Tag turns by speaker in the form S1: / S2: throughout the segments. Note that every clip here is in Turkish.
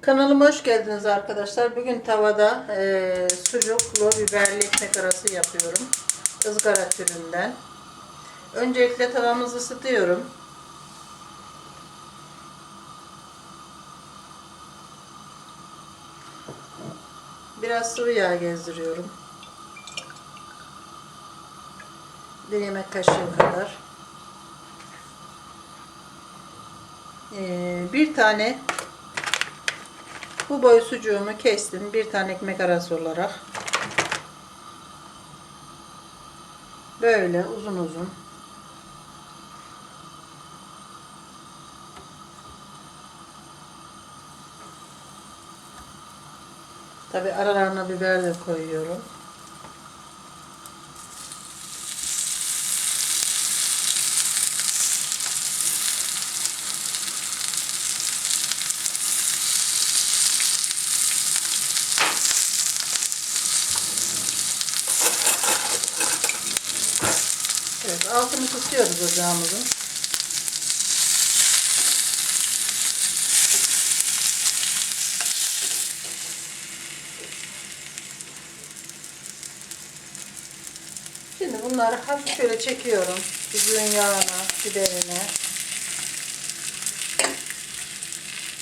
S1: Kanalıma hoş geldiniz arkadaşlar. Bugün tavada e, sucuklu biberli ekmek arası yapıyorum. Izgara türünden. Öncelikle tavamızı ısıtıyorum. Biraz sıvı yağ gezdiriyorum. Bir yemek kaşığı kadar. Ee, bir tane bu boy sucuğumu kestim. Bir tane ekmek arası olarak. Böyle uzun uzun. Tabi aralarına biber de koyuyorum. Evet, altını kısıyoruz ocağımızın. Şimdi bunları hafif şöyle çekiyorum. Sucuğun yağına, biberine.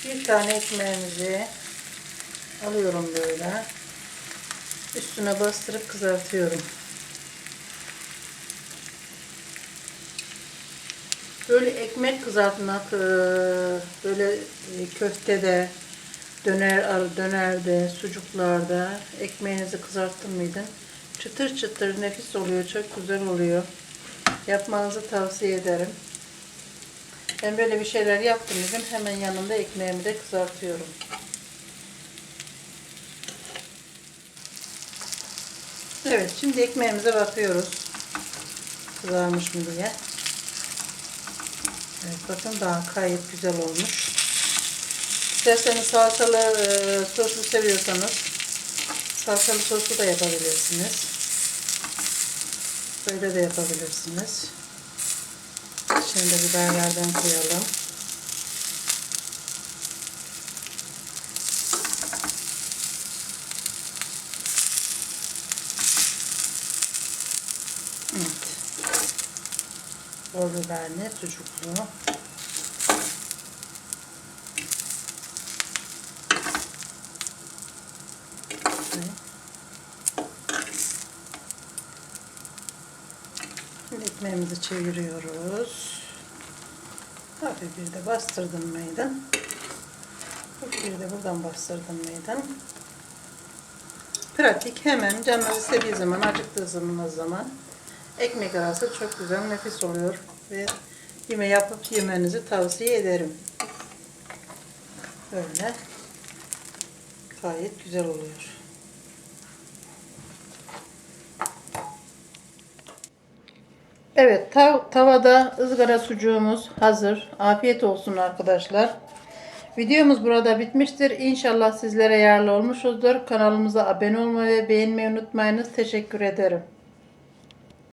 S1: Bir tane ekmeğimizi alıyorum böyle. Üstüne bastırıp kızartıyorum. Böyle ekmek kızartmak, eee, böyle e, köftede, döner dönerde, sucuklarda ekmeğinizi kızarttın mıydın? Çıtır çıtır nefis oluyor, çok güzel oluyor. Yapmanızı tavsiye ederim. Ben böyle bir şeyler yaptım dedim. Hemen yanında ekmeğimi de kızartıyorum. Evet, şimdi ekmeğimize bakıyoruz. Kızarmış mı diye. Evet bakın daha gayet güzel olmuş. İsterseniz salçalı e, soslu seviyorsanız salçalı soslu da yapabilirsiniz. Böyle de yapabilirsiniz. Şimdi biberlerden koyalım. Evet. Bol biberli, sucuklu. Ekmeğimizi çeviriyoruz. Hafif bir de bastırdım? Hafif bir de buradan bastırdım mıydı? Pratik hemen canınız istediği zaman, acıktığınız zaman ekmek arası çok güzel, nefis oluyor ve yeme yapıp yemenizi tavsiye ederim. Böyle gayet güzel oluyor. Evet, tav tavada ızgara sucuğumuz hazır. Afiyet olsun arkadaşlar. Videomuz burada bitmiştir. İnşallah sizlere yararlı olmuşuzdur. Kanalımıza abone olmayı ve beğenmeyi unutmayınız. Teşekkür ederim.